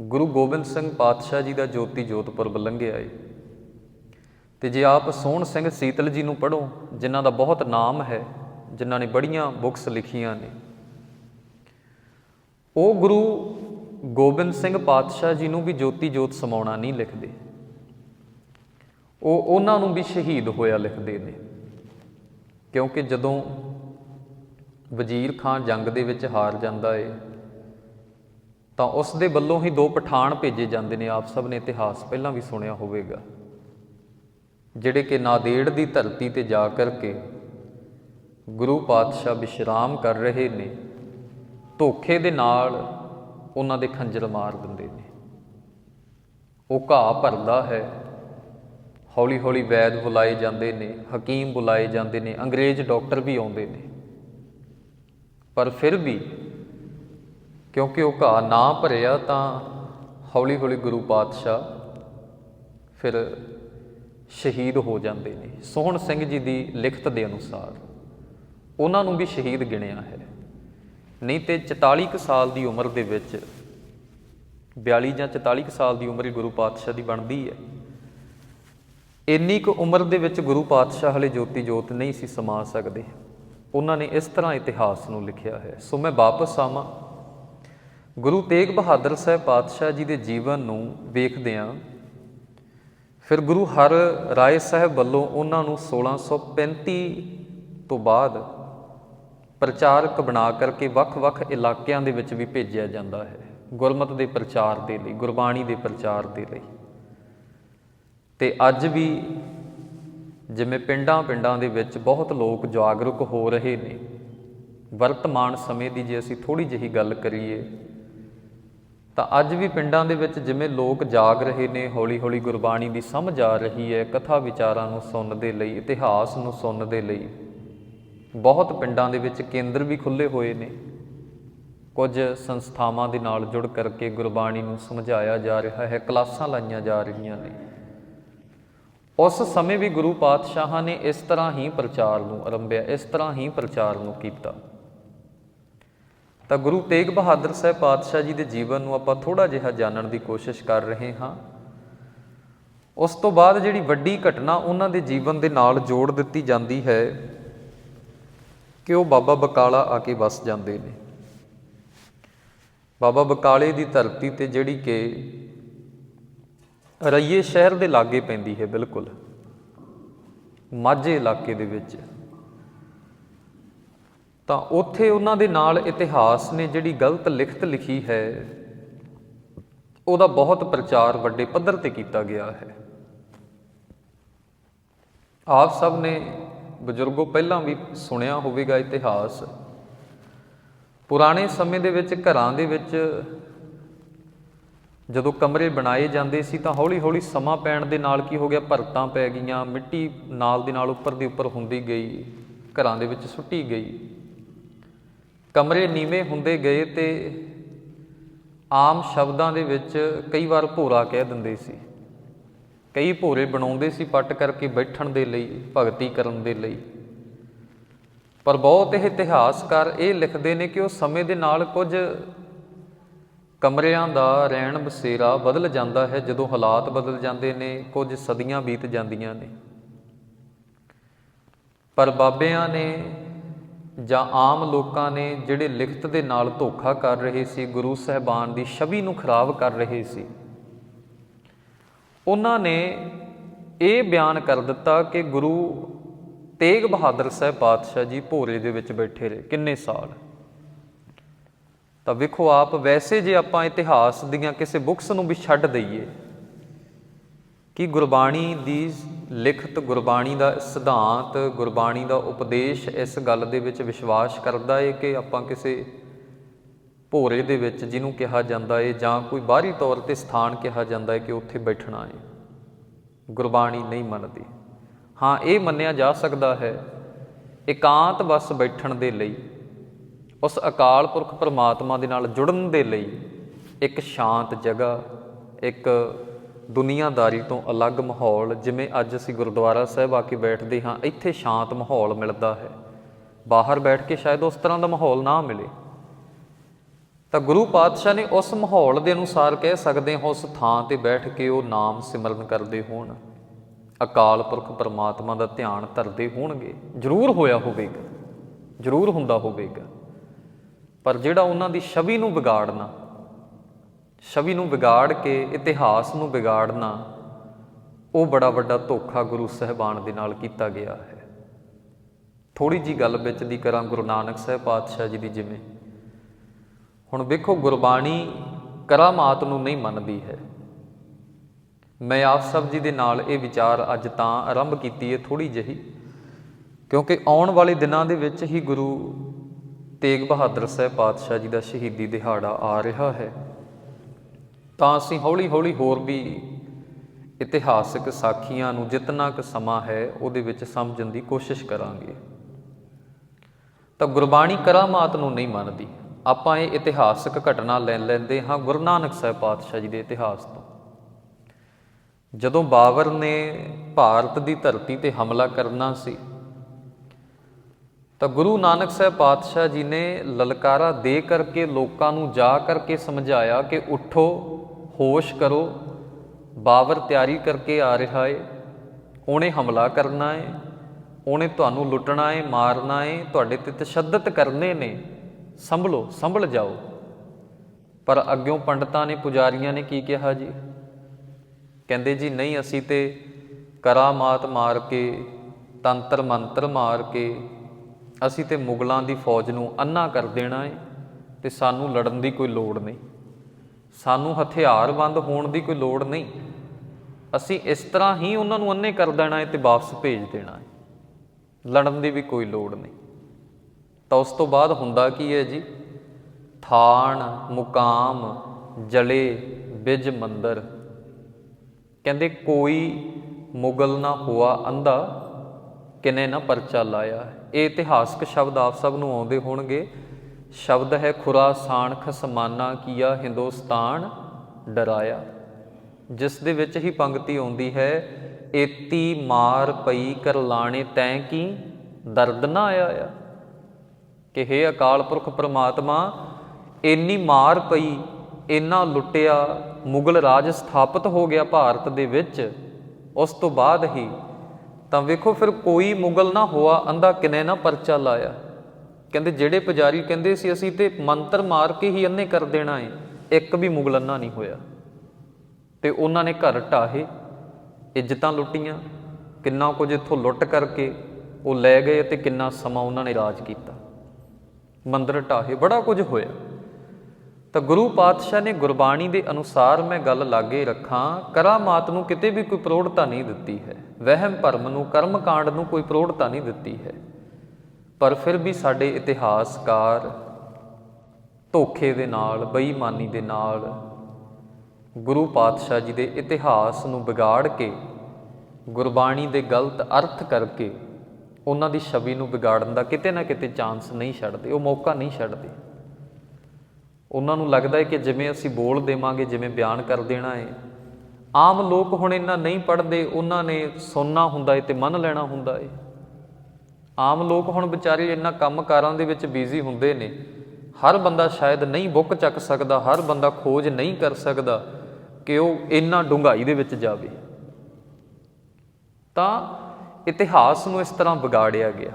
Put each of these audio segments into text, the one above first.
ਗੁਰੂ ਗੋਬਿੰਦ ਸਿੰਘ ਪਾਤਸ਼ਾਹ ਜੀ ਦਾ ਜੋਤੀ ਜੋਤ ਪੁਰਬ ਲੰਘਿਆ ਏ ਤੇ ਜੇ ਆਪ ਸੋਹਣ ਸਿੰਘ ਸੀਤਲ ਜੀ ਨੂੰ ਪੜੋ ਜਿਨ੍ਹਾਂ ਦਾ ਬਹੁਤ ਨਾਮ ਹੈ, ਜਿਨ੍ਹਾਂ ਨੇ ਬੜੀਆਂ ਬੁੱਕਸ ਲਿਖੀਆਂ ਨੇ। ਉਹ ਗੁਰੂ ਗੋਬਿੰਦ ਸਿੰਘ ਪਾਤਸ਼ਾਹ ਜੀ ਨੂੰ ਵੀ ਜੋਤੀ ਜੋਤ ਸਮਾਉਣਾ ਨਹੀਂ ਲਿਖਦੇ। ਉਹ ਉਹਨਾਂ ਨੂੰ ਵੀ ਸ਼ਹੀਦ ਹੋਇਆ ਲਿਖਦੇ ਨੇ। ਕਿਉਂਕਿ ਜਦੋਂ ਵਜ਼ੀਰ ਖਾਨ ਜੰਗ ਦੇ ਵਿੱਚ ਹਾਰ ਜਾਂਦਾ ਏ ਤਾਂ ਉਸ ਦੇ ਵੱਲੋਂ ਹੀ ਦੋ ਪਠਾਨ ਭੇਜੇ ਜਾਂਦੇ ਨੇ। ਆਪ ਸਭ ਨੇ ਇਤਿਹਾਸ ਪਹਿਲਾਂ ਵੀ ਸੁਣਿਆ ਹੋਵੇਗਾ। ਜਿਹੜੇ ਕਿ ਨਾਦੇੜ ਦੀ ਧਰਤੀ ਤੇ ਜਾ ਕਰਕੇ ਗੁਰੂ ਪਾਤਸ਼ਾਹ ਵਿਸ਼ਰਾਮ ਕਰ ਰਹੇ ਨੇ, ਧੋਖੇ ਦੇ ਨਾਲ ਉਹਨਾਂ ਦੇ ਖੰਜਰ ਮਾਰ ਦਿੰਦੇ ਨੇ। ਉਹ ਘਾਹ ਭਰਦਾ ਹੈ ਹੌਲੀ ਹੌਲੀ ਵੈਦ ਬੁਲਾਏ ਜਾਂਦੇ ਨੇ, ਹਕੀਮ ਬੁਲਾਏ ਜਾਂਦੇ ਨੇ, ਅੰਗਰੇਜ਼ ਡਾਕਟਰ ਵੀ ਆਉਂਦੇ ਨੇ। ਪਰ ਫਿਰ ਵੀ ਕਿਉਂਕਿ ਉਹ ਘਾਹ ਨਾ ਭਰਿਆ ਤਾਂ ਹੌਲੀ ਹੌਲੀ ਗੁਰੂ ਪਾਤਸ਼ਾਹ ਫਿਰ ਸ਼ਹੀਦ ਹੋ ਜਾਂਦੇ ਨੇ। ਸੋਹਣ ਸਿੰਘ ਜੀ ਦੀ ਲਿਖਤ ਦੇ ਅਨੁਸਾਰ ਉਹਨਾਂ ਨੂੰ ਵੀ ਸ਼ਹੀਦ ਗਿਣਿਆ ਹੈ। ਨਹੀਂ ਤੇ 44 ਕੁ ਸਾਲ ਦੀ ਉਮਰ ਦੇ ਵਿੱਚ 42 ਜਾਂ 44 ਕੁ ਸਾਲ ਦੀ ਉਮਰ ਹੀ ਗੁਰੂ ਪਾਤਸ਼ਾਹ ਦੀ ਬਣਦੀ ਹੈ। ਇੰਨੀ ਕੁ ਉਮਰ ਦੇ ਵਿੱਚ ਗੁਰੂ ਪਾਤਸ਼ਾਹ ਹਲੇ ਜੋਤੀ ਜੋਤ ਨਹੀਂ ਸੀ ਸਮਾ ਸਕਦੇ। ਉਹਨਾਂ ਨੇ ਇਸ ਤਰ੍ਹਾਂ ਇਤਿਹਾਸ ਨੂੰ ਲਿਖਿਆ ਹੈ। ਸੋ ਮੈਂ ਵਾਪਸ ਆਵਾਂ। ਗੁਰੂ ਤੇਗ ਬਹਾਦਰ ਸਾਹਿਬ ਪਾਤਸ਼ਾਹ ਜੀ ਦੇ ਜੀਵਨ ਨੂੰ ਵੇਖਦਿਆਂ ਫਿਰ ਗੁਰੂ ਹਰ ਰਾਏ ਸਾਹਿਬ ਵੱਲੋਂ ਉਹਨਾਂ ਨੂੰ 1635 ਤੋਂ ਬਾਅਦ ਪ੍ਰਚਾਰਕ ਬਣਾ ਕਰਕੇ ਵੱਖ-ਵੱਖ ਇਲਾਕਿਆਂ ਦੇ ਵਿੱਚ ਵੀ ਭੇਜਿਆ ਜਾਂਦਾ ਹੈ। ਗੁਰਮਤ ਦੇ ਪ੍ਰਚਾਰ ਦੇ ਲਈ, ਗੁਰਬਾਣੀ ਦੇ ਪ੍ਰਚਾਰ ਦੇ ਲਈ। ਤੇ ਅੱਜ ਵੀ ਜਿਵੇਂ ਪਿੰਡਾਂ-ਪਿੰਡਾਂ ਦੇ ਵਿੱਚ ਬਹੁਤ ਲੋਕ ਜਾਗਰੂਕ ਹੋ ਰਹੇ ਨੇ। ਵਰਤਮਾਨ ਸਮੇਂ ਦੀ ਜੇ ਅਸੀਂ ਥੋੜੀ ਜਿਹੀ ਗੱਲ ਕਰੀਏ ਤਾਂ ਅੱਜ ਵੀ ਪਿੰਡਾਂ ਦੇ ਵਿੱਚ ਜਿਵੇਂ ਲੋਕ ਜਾਗ ਰਹੇ ਨੇ, ਹੌਲੀ-ਹੌਲੀ ਗੁਰਬਾਣੀ ਦੀ ਸਮਝ ਆ ਰਹੀ ਹੈ, ਕਥਾ ਵਿਚਾਰਾਂ ਨੂੰ ਸੁਣਨ ਦੇ ਲਈ, ਇਤਿਹਾਸ ਨੂੰ ਸੁਣਨ ਦੇ ਲਈ। ਬਹੁਤ ਪਿੰਡਾਂ ਦੇ ਵਿੱਚ ਕੇਂਦਰ ਵੀ ਖੁੱਲੇ ਹੋਏ ਨੇ। ਕੁਝ ਸੰਸਥਾਵਾਂ ਦੇ ਨਾਲ ਜੁੜ ਕਰਕੇ ਗੁਰਬਾਣੀ ਨੂੰ ਸਮਝਾਇਆ ਜਾ ਰਿਹਾ ਹੈ, ਕਲਾਸਾਂ ਲਾਈਆਂ ਜਾ ਰਹੀਆਂ ਨੇ। ਉਸ ਸਮੇਂ ਵੀ ਗੁਰੂ ਪਾਤਸ਼ਾਹਾਂ ਨੇ ਇਸ ਤਰ੍ਹਾਂ ਹੀ ਪ੍ਰਚਾਰ ਨੂੰ ਆਰੰਭਿਆ, ਇਸ ਤਰ੍ਹਾਂ ਹੀ ਪ੍ਰਚਾਰ ਨੂੰ ਕੀਤਾ। ਤਾਂ ਗੁਰੂ ਤੇਗ ਬਹਾਦਰ ਸਾਹਿਬ ਪਾਤਸ਼ਾਹ ਜੀ ਦੇ ਜੀਵਨ ਨੂੰ ਆਪਾਂ ਥੋੜਾ ਜਿਹਾ ਜਾਣਨ ਦੀ ਕੋਸ਼ਿਸ਼ ਕਰ ਰਹੇ ਹਾਂ। ਉਸ ਤੋਂ ਬਾਅਦ ਜਿਹੜੀ ਵੱਡੀ ਘਟਨਾ ਉਹਨਾਂ ਦੇ ਜੀਵਨ ਦੇ ਨਾਲ ਜੋੜ ਦਿੱਤੀ ਜਾਂਦੀ ਹੈ ਕਿ ਉਹ ਬਾਬਾ ਬਕਾਲਾ ਆ ਕੇ ਵਸ ਜਾਂਦੇ ਨੇ। ਬਾਬਾ ਬਕਾਲੇ ਦੀ ਧਰਤੀ ਤੇ ਜਿਹੜੀ ਕਿ ਰਈਏ ਸ਼ਹਿਰ ਦੇ ਲਾਗੇ ਪੈਂਦੀ ਹੈ ਬਿਲਕੁਲ। ਮਾਝੇ ਇਲਾਕੇ ਦੇ ਵਿੱਚ। ਤਾਂ ਉੱਥੇ ਉਹਨਾਂ ਦੇ ਨਾਲ ਇਤਿਹਾਸ ਨੇ ਜਿਹੜੀ ਗਲਤ ਲਿਖਤ ਲਿਖੀ ਹੈ, ਉਹਦਾ ਬਹੁਤ ਪ੍ਰਚਾਰ ਵੱਡੇ ਪੱਧਰ ਤੇ ਕੀਤਾ ਗਿਆ ਹੈ। ਆਪ ਸਭ ਨੇ ਬਜ਼ੁਰਗੋ ਪਹਿਲਾਂ ਵੀ ਸੁਣਿਆ ਹੋਵੇਗਾ ਇਤਿਹਾਸ। ਪੁਰਾਣੇ ਸਮੇਂ ਦੇ ਵਿੱਚ ਘਰਾਂ ਦੇ ਵਿੱਚ ਜਦੋਂ ਕਮਰੇ ਬਣਾਏ ਜਾਂਦੇ ਸੀ ਤਾਂ ਹੌਲੀ-ਹੌਲੀ ਸਮਾਂ ਪੈਣ ਦੇ ਨਾਲ ਕੀ ਹੋ ਗਿਆ, ਭਰਤਾਂ ਪੈ ਗਈਆਂ, ਮਿੱਟੀ ਨਾਲ ਦੇ ਨਾਲ ਉੱਪਰ ਦੀ ਉੱਪਰ ਹੁੰਦੀ ਗਈ, ਘਰਾਂ ਦੇ ਵਿੱਚ ਸੁੱਟੀ ਗਈ। ਕਮਰੇ ਨੀਵੇਂ ਹੁੰਦੇ ਗਏ ਤੇ ਆਮ ਸ਼ਬਦਾਂ ਦੇ ਵਿੱਚ ਕਈ ਵਾਰ ਭੋਰਾ ਕਹਿ ਦਿੰਦੇ ਸੀ। ਕਈ ਭੋਰੇ ਬਣਾਉਂਦੇ ਸੀ ਪੱਟ ਕਰਕੇ ਬੈਠਣ ਦੇ ਲਈ, ਭਗਤੀ ਕਰਨ ਦੇ ਲਈ। ਪਰ ਬਹੁਤ ਇਹ ਇਤਿਹਾਸਕਾਰ ਇਹ ਲਿਖਦੇ ਨੇ ਕਿ ਉਹ ਸਮੇਂ ਦੇ ਨਾਲ ਕੁਝ ਕਮਰਿਆਂ ਦਾ ਰਹਿਣ ਬਸੇਰਾ ਬਦਲ ਜਾਂਦਾ ਹੈ, ਜਦੋਂ ਹਾਲਾਤ ਬਦਲ ਜਾਂਦੇ ਨੇ, ਕੁਝ ਸਦੀਆਂ ਬੀਤ ਜਾਂਦੀਆਂ ਨੇ। ਪਰ ਬਾਬਿਆਂ ਨੇ ਜਾਂ ਆਮ ਲੋਕਾਂ ਨੇ ਜਿਹੜੇ ਲਿਖਤ ਦੇ ਨਾਲ ਧੋਖਾ ਕਰ ਰਹੇ ਸੀ, ਗੁਰੂ ਸਹਿਬਾਨ ਦੀ ਛਵੀ ਨੂੰ ਖਰਾਬ ਕਰ ਰਹੇ ਸੀ। ਉਹਨਾਂ ਨੇ ਇਹ ਬਿਆਨ ਕਰ ਦਿੱਤਾ ਕਿ ਗੁਰੂ ਤੇਗ ਬਹਾਦਰ ਸਾਹਿਬ ਪਾਤਸ਼ਾਹ ਜੀ ਭੋਰੇ ਦੇ ਵਿੱਚ ਬੈਠੇ ਰਹੇ। ਕਿੰਨੇ ਸਾਲ? ਤਾਂ ਵੇਖੋ ਆਪ, ਵੈਸੇ ਜੇ ਆਪਾਂ ਇਤਿਹਾਸ ਦੀਆਂ ਕਿਸੇ ਬੁੱਕਸ ਨੂੰ ਵੀ ਛੱਡ ਦਈਏ, ਕਿ ਗੁਰਬਾਣੀ ਦੀ ਲਿਖਤ ਗੁਰਬਾਣੀ ਦਾ ਸਿਧਾਂਤ, ਗੁਰਬਾਣੀ ਦਾ ਉਪਦੇਸ਼ ਇਸ ਗੱਲ ਦੇ ਵਿੱਚ ਵਿਸ਼ਵਾਸ ਕਰਦਾ ਏ ਕਿ ਆਪਾਂ ਕਿਸੇ ਭੋਰੇ ਦੇ ਵਿੱਚ ਜਿਹਨੂੰ ਕਿਹਾ ਜਾਂਦਾ ਏ ਜਾਂ ਕੋਈ ਬਾਹਰੀ ਤੌਰ ਤੇ ਸਥਾਨ ਕਿਹਾ ਜਾਂਦਾ ਹੈ ਕਿ ਉੱਥੇ ਬੈਠਣਾ ਹੈ ਗੁਰਬਾਣੀ ਨਹੀਂ ਮੰਨਦੀ। ਹਾਂ, ਇਹ ਮੰਨਿਆ ਜਾ ਸਕਦਾ ਹੈ, ਇਕਾਂਤ ਬਸ ਬੈਠਣ ਦੇ ਲਈ, ਉਸ ਅਕਾਲ ਪੁਰਖ ਪਰਮਾਤਮਾ ਦੇ ਨਾਲ ਜੁੜਨ ਦੇ ਲਈ ਇੱਕ ਸ਼ਾਂਤ ਜਗ੍ਹਾ, ਇੱਕ ਦੁਨੀਆਦਾਰੀ ਤੋਂ ਅਲੱਗ ਮਾਹੌਲ, ਜਿਵੇਂ ਅੱਜ ਅਸੀਂ ਗੁਰਦੁਆਰਾ ਸਾਹਿਬ ਆ ਕੇ ਬੈਠਦੇ ਹਾਂ, ਇੱਥੇ ਸ਼ਾਂਤ ਮਾਹੌਲ ਮਿਲਦਾ ਹੈ। ਬਾਹਰ ਬੈਠ ਕੇ ਸ਼ਾਇਦ ਉਸ ਤਰ੍ਹਾਂ ਦਾ ਮਾਹੌਲ ਨਾ ਮਿਲੇ। ਤਾਂ ਗੁਰੂ ਪਾਤਸ਼ਾਹ ਨੇ ਉਸ ਮਾਹੌਲ ਦੇ ਅਨੁਸਾਰ ਕਹਿ ਸਕਦੇ ਹਾਂ, ਉਸ ਥਾਂ ਤੇ ਬੈਠ ਕੇ ਉਹ ਨਾਮ ਸਿਮਰਨ ਕਰਦੇ ਹੋਣ। ਅਕਾਲ ਪੁਰਖ ਪਰਮਾਤਮਾ ਦਾ ਧਿਆਨ ਧਰਦੇ ਹੋਣਗੇ। ਜ਼ਰੂਰ ਹੋਇਆ ਹੋਵੇਗਾ। ਜ਼ਰੂਰ ਹੁੰਦਾ ਹੋਵੇਗਾ। ਪਰ ਜਿਹੜਾ ਉਹਨਾਂ ਦੀ ਛਵੀ ਨੂੰ ਵਿਗਾੜਨਾ ਛਵੀ ਨੂੰ ਵਿਗਾੜ ਕੇ, ਇਤਿਹਾਸ ਨੂੰ ਵਿਗਾੜਨਾ, ਉਹ ਬੜਾ ਵੱਡਾ ਧੋਖਾ ਗੁਰੂ ਸਹਿਬਾਨ ਦੇ ਨਾਲ ਕੀਤਾ ਗਿਆ ਹੈ। ਥੋੜੀ ਜੀ ਗੱਲ ਵਿੱਚ ਦੀ ਕਰਾਂ ਗੁਰੂ ਨਾਨਕ ਸਾਹਿਬ ਪਾਤਸ਼ਾਹ ਜੀ ਦੀ ਜਿਵੇਂ। ਹੁਣ ਵੇਖੋ, ਗੁਰਬਾਣੀ ਕਰਾਮਾਤ ਨੂੰ ਨਹੀਂ ਮੰਨਦੀ ਹੈ। ਮੈਂ ਆਪ ਸਭ ਜੀ ਦੇ ਨਾਲ ਇਹ ਵਿਚਾਰ ਅੱਜ ਤਾਂ ਆਰੰਭ ਕੀਤੀ ਹੈ ਥੋੜੀ ਜਿਹੀ, ਕਿਉਂਕਿ ਆਉਣ ਵਾਲੇ ਦਿਨਾਂ ਦੇ ਵਿੱਚ ਹੀ ਗੁਰੂ ਤੇਗ ਬਹਾਦਰ ਸਾਹਿਬ ਪਾਤਸ਼ਾਹ ਜੀ ਦਾ ਸ਼ਹੀਦੀ ਦਿਹਾੜਾ ਆ ਰਿਹਾ ਹੈ। ਤਾਂ ਅਸੀਂ ਹੌਲੀ-ਹੌਲੀ ਹੋਰ ਵੀ ਇਤਿਹਾਸਕ ਸਾਖੀਆਂ ਨੂੰ ਜਿੰਨਾ ਕੁ ਸਮਾਂ ਹੈ ਉਹਦੇ ਵਿੱਚ ਸਮਝਣ ਦੀ ਕੋਸ਼ਿਸ਼ ਕਰਾਂਗੇ। ਤਾਂ ਗੁਰਬਾਣੀ ਕਰਾਮਾਤ ਨੂੰ ਨਹੀਂ ਮੰਨਦੀ। ਆਪਾਂ ਇਹ ਇਤਿਹਾਸਕ ਘਟਨਾ ਲੈ ਲੈਂਦੇ ਹਾਂ ਗੁਰੂ ਨਾਨਕ ਸਾਹਿਬ ਪਾਤਸ਼ਾਹ ਜੀ ਦੇ ਇਤਿਹਾਸ ਤੋਂ। ਜਦੋਂ ਬਾਬਰ ਨੇ ਭਾਰਤ ਦੀ ਧਰਤੀ ਤੇ ਹਮਲਾ ਕਰਨਾ ਸੀ, ਤਾਂ ਗੁਰੂ ਨਾਨਕ ਸਾਹਿਬ ਪਾਤਸ਼ਾਹ ਜੀ ਨੇ ਲਲਕਾਰਾ ਦੇ ਕਰਕੇ ਲੋਕਾਂ ਨੂੰ ਜਾ ਕਰਕੇ ਸਮਝਾਇਆ ਕਿ ਉਠੋ ਹੋਸ਼ ਕਰੋ, ਬਾਬਰ ਤਿਆਰੀ ਕਰਕੇ ਆ ਰਿਹਾ ਏ। ਉਹਨੇ ਹਮਲਾ ਕਰਨਾ ਏ, ਉਹਨੇ ਤੁਹਾਨੂੰ ਲੁੱਟਣਾ ਏ, ਮਾਰਨਾ ਏ, ਤੁਹਾਡੇ ਤੇ ਤਸ਼ੱਦਦ ਕਰਨੇ ਨੇ। ਸੰਭਲੋ, ਸੰਭਲ ਜਾਓ। ਪਰ ਅੱਗਿਓਂ ਪੰਡਤਾਂ ਨੇ, ਪੁਜਾਰੀਆਂ ਨੇ ਕੀ ਕਿਹਾ ਜੀ? ਕਹਿੰਦੇ ਜੀ, ਨਹੀਂ, ਅਸੀਂ ਤੇ ਕਰਾਮਾਤ ਮਾਰ ਕੇ, ਤੰਤਰ ਮੰਤਰ ਮਾਰ ਕੇ, ਅਸੀਂ ਤੇ ਮੁਗਲਾਂ ਦੀ ਫੌਜ ਨੂੰ ਅੰਨਾ ਕਰ ਦੇਣਾ ਏ, ਤੇ ਸਾਨੂੰ ਲੜਨ ਦੀ ਕੋਈ ਲੋੜ ਨਹੀਂ। ਸਾਨੂੰ ਹਥਿਆਰਬੰਦ ਹੋਣ ਦੀ ਕੋਈ ਲੋੜ ਨਹੀਂ। ਅਸੀਂ ਇਸ ਤਰ੍ਹਾਂ ਹੀ ਉਹਨਾਂ ਨੂੰ ਅੰਨੇ ਕਰ ਦੇਣਾ ਹੈ ਤੇ ਵਾਪਸ ਭੇਜ ਦੇਣਾ ਹੈ। ਲੜਨ ਦੀ ਵੀ ਕੋਈ ਲੋੜ ਨਹੀਂ। ਤਾਂ ਉਸ ਤੋਂ ਬਾਅਦ ਹੁੰਦਾ ਕੀ ਹੈ ਜੀ? ਥਾਨ ਮੁਕਾਮ, ਜਲੇ, ਬਿਜ ਮੰਦਰ। ਕਹਿੰਦੇ ਕੋਈ ਮੁਗਲ ਨਾ ਹੋਆ ਅੰਧਾ, ਕਿਨੇ ਨਾ ਪਰਚਾ ਲਾਇਆ। ਇਹ ਇਤਿਹਾਸਕ ਸ਼ਬਦ ਆਪ ਸਭ ਨੂੰ ਆਉਂਦੇ ਹੋਣਗੇ। ਸ਼ਬਦ ਹੈ ਖੁਰਾਸਾਨ ਖਸਮਾਨਾ ਕੀਆ ਹਿੰਦੁਸਤਾਨ ਡਰਾਇਆ। ਜਿਸ ਦੇ ਵਿੱਚ ਹੀ ਪੰਕਤੀ ਆਉਂਦੀ ਹੈ, ਏਤੀ ਮਾਰ ਪਈ ਕਰਲਾਣੇ ਤੈਂ ਕੀ ਦਰਦ ਨਾ ਆਇਆ? ਆ ਕਿ ਹੇ ਅਕਾਲ ਪੁਰਖ ਪ੍ਰਮਾਤਮਾ ਇੰਨੀ ਮਾਰ ਪਈ ਇੰਨਾ ਲੁੱਟਿਆ, ਮੁਗਲ ਰਾਜ ਸਥਾਪਿਤ ਹੋ ਗਿਆ ਭਾਰਤ ਦੇ ਵਿੱਚ। ਉਸ ਤੋਂ ਬਾਅਦ ਹੀ ਤਾਂ ਵੇਖੋ ਫਿਰ ਕੋਈ ਮੁਗਲ ਨਾ ਹੋਆ, ਅੰਧਾ ਕਿਨੇ ਨਾ ਪਰਚਾ ਲਾਇਆ। ਕਹਿੰਦੇ ਜਿਹੜੇ ਪੁਜਾਰੀ ਕਹਿੰਦੇ ਸੀ ਅਸੀਂ ਤੇ ਮੰਤਰ ਮਾਰ ਕੇ ਹੀ ਅੰਨੇ ਕਰ ਦੇਣਾ ਏ, ਇੱਕ ਵੀ ਮੁਗਲ ਅੰਨਾ ਨਹੀਂ ਹੋਇਆ। ਤੇ ਉਹਨਾਂ ਨੇ ਘਰ ਢਾਹੇ, ਇੱਜ਼ਤਾਂ ਲੁੱਟੀਆਂ, ਕਿੰਨਾ ਕੁਝ ਇੱਥੋਂ ਲੁੱਟ ਕਰਕੇ ਉਹ ਲੈ ਗਏ ਤੇ ਕਿੰਨਾ ਸਮਾਂ ਉਹਨਾਂ ਨੇ ਰਾਜ ਕੀਤਾ। ਮੰਦਰ ਢਾਹੇ, ਬੜਾ ਕੁਝ ਹੋਇਆ। ਤਾਂ ਗੁਰੂ ਪਾਤਸ਼ਾਹ ਨੇ ਗੁਰਬਾਣੀ ਦੇ ਅਨੁਸਾਰ ਮੈਂ ਗੱਲ ਲਾਗੇ ਰੱਖਾਂ, ਕਰਾਮਾਤ ਨੂੰ ਕਿਤੇ ਵੀ ਕੋਈ ਪ੍ਰੋੜਤਾ ਨਹੀਂ ਦਿੱਤੀ ਹੈ। ਵਹਿਮ ਭਰਮ ਨੂੰ ਕਰਮ ਕਾਂਡ ਨੂੰ ਕੋਈ ਪ੍ਰੋੜਤਾ ਨਹੀਂ ਦਿੱਤੀ ਹੈ। ਪਰ ਫਿਰ ਵੀ ਸਾਡੇ ਇਤਿਹਾਸਕਾਰ ਧੋਖੇ ਦੇ ਨਾਲ, ਬੇਈਮਾਨੀ ਦੇ ਨਾਲ ਗੁਰੂ ਪਾਤਸ਼ਾਹ ਜੀ ਦੇ ਇਤਿਹਾਸ ਨੂੰ ਵਿਗਾੜ ਕੇ, ਗੁਰਬਾਣੀ ਦੇ ਗਲਤ ਅਰਥ ਕਰਕੇ ਉਹਨਾਂ ਦੀ ਛਵੀ ਨੂੰ ਵਿਗਾੜਨ ਦਾ ਕਿਤੇ ਨਾ ਕਿਤੇ ਚਾਂਸ ਨਹੀਂ ਛੱਡਦੇ, ਉਹ ਮੌਕਾ ਨਹੀਂ ਛੱਡਦੇ। ਉਹਨਾਂ ਨੂੰ ਲੱਗਦਾ ਹੈ ਕਿ ਜਿਵੇਂ ਅਸੀਂ ਬੋਲ ਦੇਵਾਂਗੇ, ਜਿਵੇਂ ਬਿਆਨ ਕਰ ਦੇਣਾ ਹੈ। ਆਮ ਲੋਕ ਹੁਣ ਇੰਨਾ ਨਹੀਂ ਪੜ੍ਹਦੇ, ਉਹਨਾਂ ਨੇ ਸੁਣਨਾ ਹੁੰਦਾ ਹੈ ਤੇ ਮੰਨ ਲੈਣਾ ਹੁੰਦਾ ਹੈ। ਆਮ ਲੋਕ ਹੁਣ ਵਿਚਾਰੇ ਇੰਨਾ ਕੰਮਕਾਰਾਂ ਦੇ ਵਿੱਚ ਬਿਜ਼ੀ ਹੁੰਦੇ ਨੇ। ਹਰ ਬੰਦਾ ਸ਼ਾਇਦ ਨਹੀਂ ਬੁੱਕ ਚੱਕ ਸਕਦਾ, ਹਰ ਬੰਦਾ ਖੋਜ ਨਹੀਂ ਕਰ ਸਕਦਾ ਕਿ ਉਹ ਇੰਨਾ ਡੂੰਘਾਈ ਦੇ ਵਿੱਚ ਜਾਵੇ। ਤਾਂ ਇਤਿਹਾਸ ਨੂੰ ਇਸ ਤਰ੍ਹਾਂ ਵਿਗਾੜਿਆ ਗਿਆ।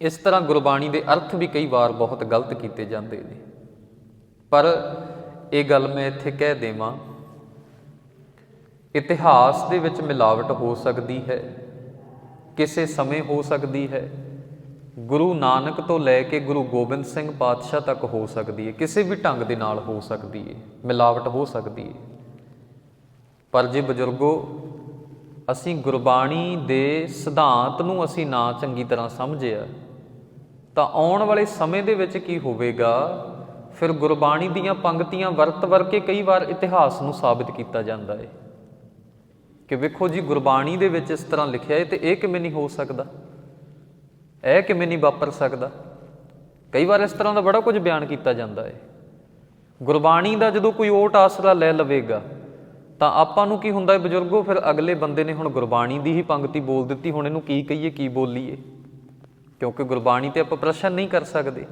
ਇਸ ਤਰ੍ਹਾਂ ਗੁਰਬਾਣੀ ਦੇ ਅਰਥ ਵੀ ਕਈ ਵਾਰ ਬਹੁਤ ਗਲਤ ਕੀਤੇ ਜਾਂਦੇ ਨੇ। ਪਰ ਇਹ ਗੱਲ ਮੈਂ ਇੱਥੇ ਕਹਿ ਦੇਵਾਂ, ਇਤਿਹਾਸ ਦੇ ਵਿੱਚ ਮਿਲਾਵਟ ਹੋ ਸਕਦੀ ਹੈ। ਕਿਸੇ ਸਮੇਂ ਹੋ ਸਕਦੀ ਹੈ। ਗੁਰੂ ਨਾਨਕ ਤੋਂ ਲੈ ਕੇ ਗੁਰੂ ਗੋਬਿੰਦ ਸਿੰਘ ਪਾਤਸ਼ਾਹ ਤੱਕ ਹੋ ਸਕਦੀ ਹੈ। ਕਿਸੇ ਵੀ ਢੰਗ ਦੇ ਨਾਲ ਹੋ ਸਕਦੀ ਹੈ। ਮਿਲਾਵਟ ਹੋ ਸਕਦੀ ਹੈ। ਪਰ ਜੇ ਬਜ਼ੁਰਗੋ, ਅਸੀਂ ਗੁਰਬਾਣੀ ਦੇ ਸਿਧਾਂਤ ਨੂੰ ਅਸੀਂ ਨਾ ਚੰਗੀ ਤਰ੍ਹਾਂ ਸਮਝਿਆ, ਤਾਂ ਆਉਣ ਵਾਲੇ ਸਮੇਂ ਦੇ ਵਿੱਚ ਕੀ ਹੋਵੇਗਾ? ਫਿਰ ਗੁਰਬਾਣੀ ਦੀਆਂ ਪੰਕਤੀਆਂ ਵਰਤ ਵਰ ਕੇ ਕਈ ਵਾਰ ਇਤਿਹਾਸ ਨੂੰ ਸਾਬਿਤ ਕੀਤਾ ਜਾਂਦਾ ਹੈ। ਕਿ ਵੇਖੋ ਜੀ, ਗੁਰਬਾਣੀ ਦੇ ਵਿੱਚ ਇਸ ਤਰ੍ਹਾਂ ਲਿਖਿਆ ਹੈ ਤੇ ਇਹ ਕਿਵੇਂ ਨਹੀਂ ਹੋ ਸਕਦਾ? ਇਹ ਕਿਵੇਂ ਨਹੀਂ ਵਾਪਰ ਸਕਦਾ? ਕਈ ਵਾਰ ਇਸ ਤਰ੍ਹਾਂ ਦਾ ਬੜਾ ਕੁਝ ਬਿਆਨ ਕੀਤਾ ਜਾਂਦਾ ਹੈ। ਗੁਰਬਾਣੀ ਦਾ ਜਦੋਂ ਕੋਈ ਓਟ ਆਸਰਾ ਲੈ ਲਵੇਗਾ, ਤਾਂ ਆਪਾਂ ਨੂੰ ਕੀ ਹੁੰਦਾ ਹੈ ਬਜ਼ੁਰਗੋ? ਫਿਰ ਅਗਲੇ ਬੰਦੇ ਨੇ ਹੁਣ ਗੁਰਬਾਣੀ ਦੀ ਹੀ ਪੰਕਤੀ ਬੋਲ ਦਿੱਤੀ, ਹੁਣ ਇਹਨੂੰ ਕੀ ਕਹੀਏ, ਕੀ ਬੋਲੀਏ? ਕਿਉਂਕਿ ਗੁਰਬਾਣੀ ਤੇ ਆਪਾਂ ਪ੍ਰਸ਼ਨ ਨਹੀਂ ਕਰ ਸਕਦੇ।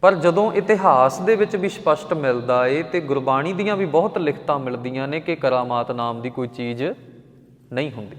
ਪਰ ਜਦੋਂ ਇਤਿਹਾਸ ਦੇ ਵਿੱਚ ਵੀ ਸਪਸ਼ਟ ਮਿਲਦਾ ਏ ਤੇ ਗੁਰਬਾਣੀ ਦੀਆਂ ਵੀ ਬਹੁਤ ਲਿਖਤਾਂ ਮਿਲਦੀਆਂ ਨੇ ਕਿ ਕਰਾਮਾਤ ਨਾਮ ਦੀ ਕੋਈ ਚੀਜ਼ ਨਹੀਂ ਹੁੰਦੀ।